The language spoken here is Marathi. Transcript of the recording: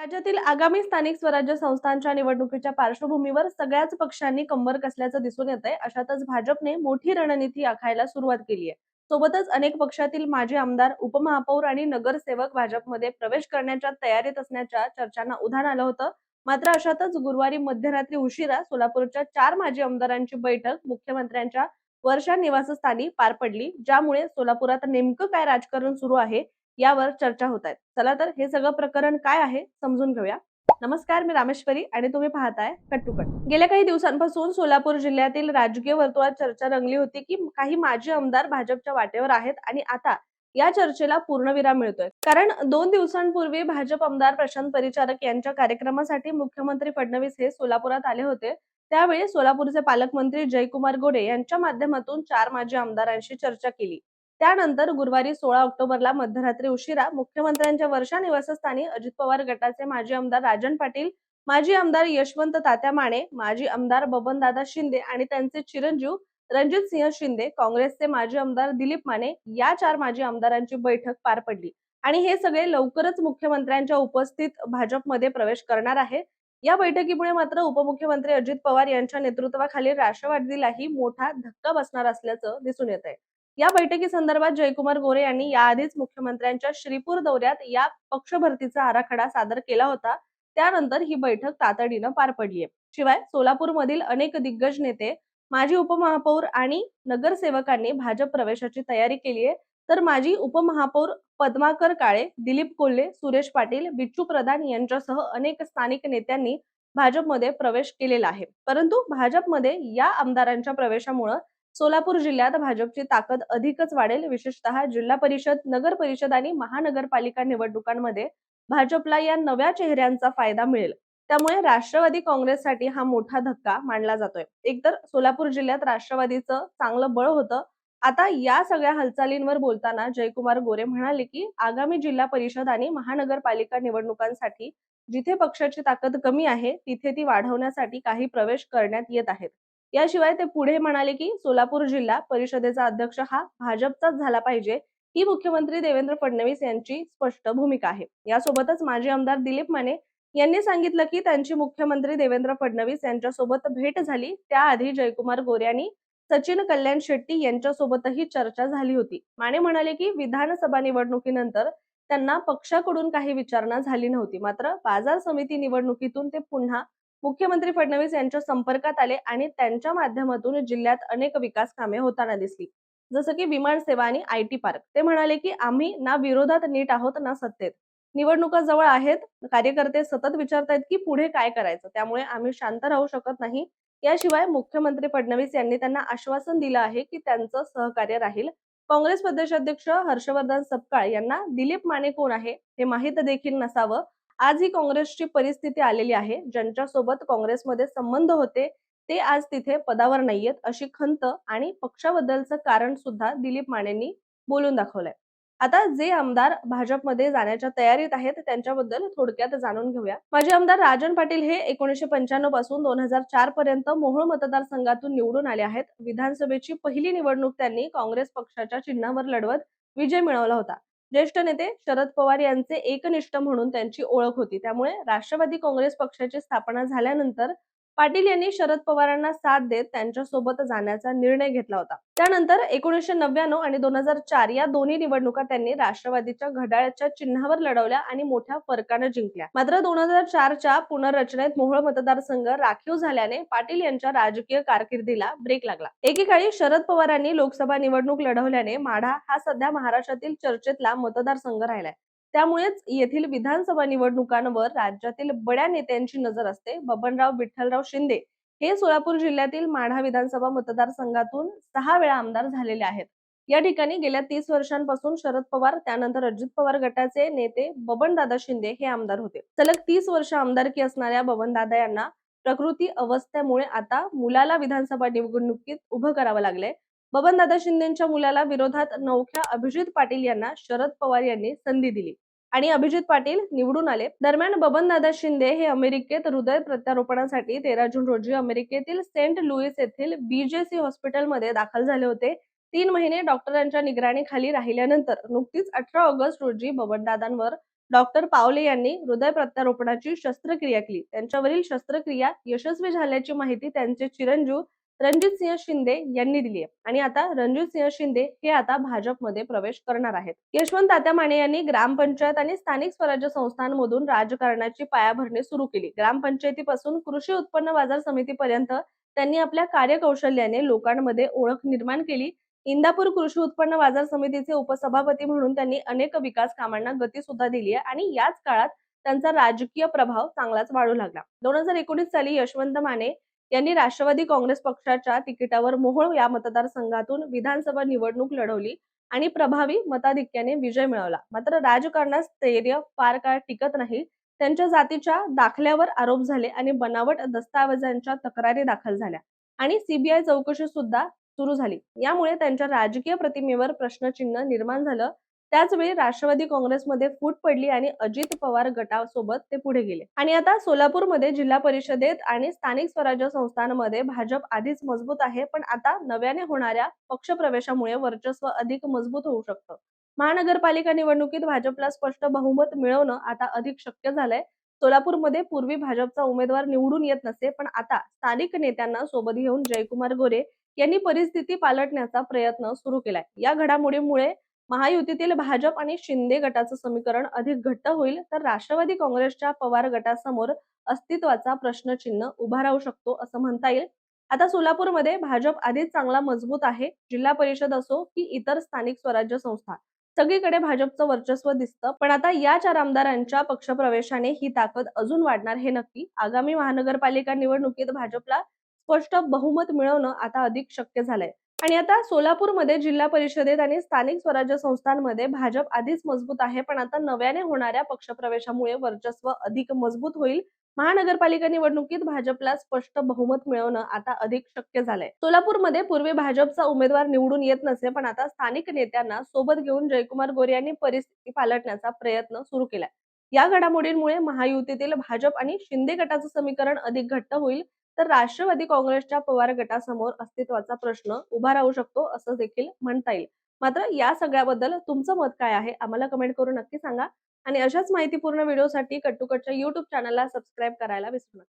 राज्यातील आगामी स्थानिक स्वराज्य संस्थांच्या निवडणुकीच्या पार्श्वभूमीवर सगळ्याच पक्षांनी कंबर कसल्याचं दिसून येत आहे अशातच भाजपने मोठी रणनीती आखायला सुरुवात केली आहे. सोबतच अनेक पक्षातील माजी आमदार उपमहापौर आणि नगरसेवक भाजपमध्ये प्रवेश करण्याच्या तयारीत असण्याच्या चर्चांना उधाण आलं होतं. मात्र अशातच गुरुवारी मध्यरात्री उशिरा सोलापूरच्या चार माजी आमदारांची बैठक मुख्यमंत्र्यांच्या वर्षा निवासस्थानी पार पडली ज्यामुळे सोलापुरात नेमकं काय राजकारण सुरू आहे यावर चर्चा होत आहेत. चला तर हे सगळं प्रकरण काय आहे समजून घेऊया. नमस्कार मी रामेश्वरी आणि तुम्ही पाहताय कट्टुकट गेल्या काही दिवसांपासून सोलापूर जिल्ह्यातील राजकीय वर्तुळात चर्चा रंगली होती की काही माजी आमदार भाजपच्या वाटेवर आहेत आणि आता या चर्चेला पूर्णविराम मिळतोय. कारण दोन दिवसांपूर्वी भाजप आमदार प्रशांत परिचारक यांच्या कार्यक्रमासाठी मुख्यमंत्री फडणवीस हे सोलापुरात आले होते. त्यावेळी सोलापूरचे पालकमंत्री जयकुमार गोडे यांच्या माध्यमातून चार माजी आमदारांशी चर्चा केली. त्यानंतर गुरुवारी सोळा ऑक्टोबरला मध्यरात्री उशिरा मुख्यमंत्र्यांच्या वर्षा निवासस्थानी अजित पवार गटाचे माजी आमदार राजन पाटील माजी आमदार यशवंत तात्या माने माजी आमदार बबनदादा शिंदे आणि त्यांचे चिरंजीव रणजित सिंह शिंदे काँग्रेसचे माजी आमदार दिलीप माने या चार माजी आमदारांची बैठक पार पडली. आणि हे सगळे लवकरच मुख्यमंत्र्यांच्या उपस्थित भाजपमध्ये प्रवेश करणार आहे. या बैठकीमुळे मात्र उपमुख्यमंत्री अजित पवार यांच्या नेतृत्वाखाली राष्ट्रवादीलाही मोठा धक्का बसणार असल्याचं दिसून येत आहे या बैठकी संदर्भात जयकुमार गोरे यांनी याआधीच मुख्यमंत्र्यांच्या श्रीपूर दौऱ्यात या पक्षभरतीचा आराखडा सादर केला होता. त्यानंतर ही बैठक तातडीनं पार पडली शिवाय सोलापूरमधील अनेक दिग्गज नेते माजी उपमहापौर आणि नगरसेवकांनी भाजप प्रवेशाची तयारी केली आहे तर माजी उपमहापौर पद्माकर काळे दिलीप कोल्हे सुरेश पाटील बिच्चू प्रधान यांच्यासह अनेक स्थानिक नेत्यांनी भाजपमध्ये प्रवेश केलेला आहे. परंतु भाजपमध्ये या आमदारांच्या प्रवेशामुळे सोलापूर जिल्ह्यात भाजपची ताकद अधिकच वाढेल. विशेषतः जिल्हा परिषद नगर परिषद आणि महानगरपालिका निवडणुकांमध्ये भाजपला या नव्या चेहऱ्यांचा फायदा मिळेल. त्यामुळे राष्ट्रवादी काँग्रेससाठी हा मोठा धक्का मानला जातोय. एकतर सोलापूर जिल्ह्यात राष्ट्रवादीचं चांगलं बळ होतं. आता या सगळ्या हालचालींवर बोलताना जयकुमार गोरे म्हणाले की आगामी जिल्हा परिषद आणि महानगरपालिका निवडणुकांसाठी जिथे पक्षाची ताकद कमी आहे तिथे ती वाढवण्यासाठी काही प्रवेश करण्यात येत आहेत. याशिवाय ते पुढे म्हणाले की सोलापूर जिल्हा परिषदेचा अध्यक्ष हा भाजपचाच झाला पाहिजे ही मुख्यमंत्री देवेंद्र फडणवीस यांची स्पष्ट भूमिका आहे. यासोबतच माजी आमदार दिलीप माने यांनी सांगितलं की त्यांची मुख्यमंत्री देवेंद्र फडणवीस यांच्यासोबत भेट झाली त्याआधी जयकुमार गोरे यांनी सचिन कल्याण शेट्टी यांच्यासोबतही चर्चा झाली होती. माने म्हणाले की विधानसभा निवडणुकीनंतर त्यांना पक्षाकडून काही विचारणा झाली नव्हती मात्र बाजार समिती निवडणुकीतून ते पुन्हा मुख्यमंत्री फडणवीस यांच्या संपर्कात आले आणि त्यांच्या माध्यमातून जिल्ह्यात अनेक विकास कामे होताना दिसली. जसं की विमान सेवा आणि आय टी पार्क. ते म्हणाले की आम्ही ना विरोधात नीट आहोत ना सत्तेत. निवडणुका जवळ आहेत. कार्यकर्ते सतत विचारतायत की पुढे काय करायचं? त्यामुळे आम्ही शांत राहू शकत नाही. याशिवाय मुख्यमंत्री फडणवीस यांनी त्यांना आश्वासन दिलं आहे की त्यांचं सहकार्य राहील. काँग्रेस प्रदेशाध्यक्ष हर्षवर्धन सपकाळ यांना दिलीप माने कोण आहे हे माहीत देखील नसावं. आज ही काँग्रेसची परिस्थिती आलेली आहे. ज्यांच्यासोबत काँग्रेसमध्ये संबंध होते ते आज तिथे पदावर नाहीयेत अशी खंत आणि पक्षाबद्दलचं कारण सुद्धा दिलीप मानेंनी बोलून दाखवलंय. आता जे आमदार भाजपमध्ये जाण्याच्या तयारीत आहेत त्यांच्याबद्दल थोडक्यात जाणून घेऊया. माजी आमदार राजन पाटील हे एकोणीशे पंच्याण्णवपासून दोन हजार चार पर्यंत मोहोळ मतदारसंघातून निवडून आले आहेत. विधानसभेची पहिली निवडणूक त्यांनी काँग्रेस पक्षाच्या चिन्हावर लढवत विजय मिळवला होता. ज्येष्ठ नेते शरद पवार यांचे एकनिष्ठ म्हणून त्यांची ओळख होती. त्यामुळे राष्ट्रवादी काँग्रेस पक्षाची स्थापना झाल्यानंतर पाटील यांनी शरद पवारांना साथ देत त्यांच्यासोबत जाण्याचा निर्णय घेतला होता. त्यानंतर एकोणीसशे नव्याण्णव आणि दोन हजार चार या दोन्ही निवडणुका त्यांनी राष्ट्रवादीच्या घड्याळाच्या चिन्हावर लढवल्या आणि मोठ्या फरकानं जिंकल्या. मात्र दोन हजार चारच्या पुनर्रचनेत मोहोळ मतदारसंघ राखीव झाल्याने पाटील यांच्या राजकीय कारकिर्दीला ब्रेक लागला. एकेकाळी शरद पवारांनी लोकसभा निवडणूक लढवल्याने माढा हा सध्या महाराष्ट्रातील चर्चेतला मतदारसंघ राहिलाय. त्यामुळेच येथील विधानसभा निवडणुकांवर राज्यातील बड्या नेत्यांची नजर असते. बबनराव विठ्ठलराव शिंदे हे सोलापूर जिल्ह्यातील माढा विधानसभा मतदारसंघातून सहा वेळा आमदार झालेले आहेत. या ठिकाणी गेल्या तीस वर्षांपासून शरद पवार त्यानंतर अजित पवार गटाचे नेते बबनदादा शिंदे हे आमदार होते. सलग तीस वर्ष आमदारकी असणाऱ्या बबनदादा यांना प्रकृती अवस्थेमुळे आता मुलाला विधानसभा निवडणुकीत उभं करावं लागलंय बबनदादा शिंदेच्या मुलाला विरोधात नौख्या अभिजित पाटील यांना शरद पवार यांनी संधी दिली. आणि अभिजित पाटील निवडून आले. दरम्यान बबनदादा शिंदे हे अमेरिकेत हृदय प्रत्यारोपणासाठी तेरा जून रोजी अमेरिकेतील सेंट लुईस येथील बीजेसी हॉस्पिटलमध्ये दाखल झाले होते. तीन महिने डॉक्टरांच्या निगराणीखाली राहिल्यानंतर नुकतीच अठरा ऑगस्ट रोजी बबनदादांवर डॉक्टर पावले यांनी हृदय प्रत्यारोपणाची शस्त्रक्रिया केली. त्यांच्यावरील शस्त्रक्रिया यशस्वी झाल्याची माहिती त्यांचे चिरंजीव रणजित सिंह शिंदे यांनी दिली आहे आणि आता रणजित सिंह शिंदे हे आता भाजपमध्ये प्रवेश करणार आहेत. यशवंत तात्या माने यांनी ग्रामपंचायत आणि स्थानिक स्वराज्य संस्थांमधून राजकारणाची पायाभरणी सुरू केली. ग्रामपंचायतीपासून कृषी उत्पन्न बाजार समितीपर्यंत त्यांनी आपल्या कार्यकौशल्याने लोकांमध्ये ओळख निर्माण केली. इंदापूर कृषी उत्पन्न बाजार समितीचे उपसभापती म्हणून त्यांनी अनेक विकास कामांना गती सुद्धा दिली आहे आणि याच काळात त्यांचा राजकीय प्रभाव चांगलाच वाढू लागला. दोन हजार एकोणीस साली यशवंत माने यांनी राष्ट्रवादी काँग्रेस पक्षाच्या तिकिटावर मोहोळ या मतदारसंघातून विधानसभा निवडणूक लढवली आणि प्रभावी मताधिक्याने विजय मिळवला. मात्र राजकारणात स्थैर्य फार काळ टिकत नाही. त्यांच्या जातीच्या दाखल्यावर आरोप झाले आणि बनावट दस्तावेजांच्या तक्रारी दाखल झाल्या आणि सीबीआय चौकशी सुद्धा सुरू झाली. यामुळे त्यांच्या राजकीय प्रतिमेवर प्रश्नचिन्ह निर्माण झालं त्याच वेळी राष्ट्रवादी काँग्रेसमध्ये फूट पडली आणि अजित पवार गटासोबत ते पुढे गेले. आणि आता सोलापूरमध्ये जिल्हा परिषदेत आणि स्थानिक स्वराज्य संस्थांमध्ये भाजप आधीच मजबूत आहे पण आता नव्याने होणाऱ्या पक्षप्रवेशामुळे वर्चस्व अधिक मजबूत होऊ शकतं. महानगरपालिका निवडणुकीत भाजपला स्पष्ट बहुमत मिळवणं आता अधिक शक्य झालंय. सोलापूरमध्ये पूर्वी भाजपचा उमेदवार निवडून येत नसे पण आता स्थानिक नेत्यांना सोबत घेऊन जयकुमार गोरे यांनी परिस्थिती पालटण्याचा प्रयत्न सुरू केलाय. या घडामोडीमुळे महायुतीतील भाजप आणि शिंदे गटाचं समीकरण अधिक घट्ट होईल तर राष्ट्रवादी काँग्रेसच्या पवार गटासमोर अस्तित्वाचा प्रश्नचिन्ह उभा राहू शकतो असं म्हणता येईल. आता सोलापूरमध्ये भाजप आधीच चांगला मजबूत आहे. जिल्हा परिषद असो की इतर स्थानिक स्वराज्य संस्था सगळीकडे भाजपचं वर्चस्व दिसतं. पण आता या चार आमदारांच्या पक्षप्रवेशाने ही ताकद अजून वाढणार हे नक्की आगामी महानगरपालिका निवडणुकीत भाजपला स्पष्ट बहुमत मिळवणं आता अधिक शक्य झालंय. आणि आता सोलापूरमध्ये जिल्हा परिषदेत आणि स्थानिक स्वराज्य संस्थांमध्ये भाजप आधीच मजबूत आहे पण आता नव्याने होणाऱ्या पक्षप्रवेशामुळे वर्चस्व अधिक मजबूत होईल. महानगरपालिका निवडणुकीत भाजपला स्पष्ट बहुमत मिळवणं आता अधिक शक्य झालंय. सोलापूरमध्ये पूर्वी भाजपचा उमेदवार निवडून येत नसे पण आता स्थानिक नेत्यांना सोबत घेऊन जयकुमार गोरे यांनी परिस्थिती पालटण्याचा प्रयत्न सुरू केलाय. या घडामोडींमुळे महायुतीतील भाजप आणि शिंदे गटाचं समीकरण अधिक घट्ट होईल. तर राष्ट्रवादी काँग्रेसच्या पवार गटासमोर अस्तित्वाचा प्रश्न उभा राहू शकतो असं देखील म्हणता येईल. मात्र या सगळ्याबद्दल तुमचं मत काय आहे? आम्हाला कमेंट करून नक्की सांगा. आणि अशाच माहितीपूर्ण व्हिडिओसाठी कट्टूकटच्या युट्यूब चॅनलला सबस्क्राईब करायला विसरू नका.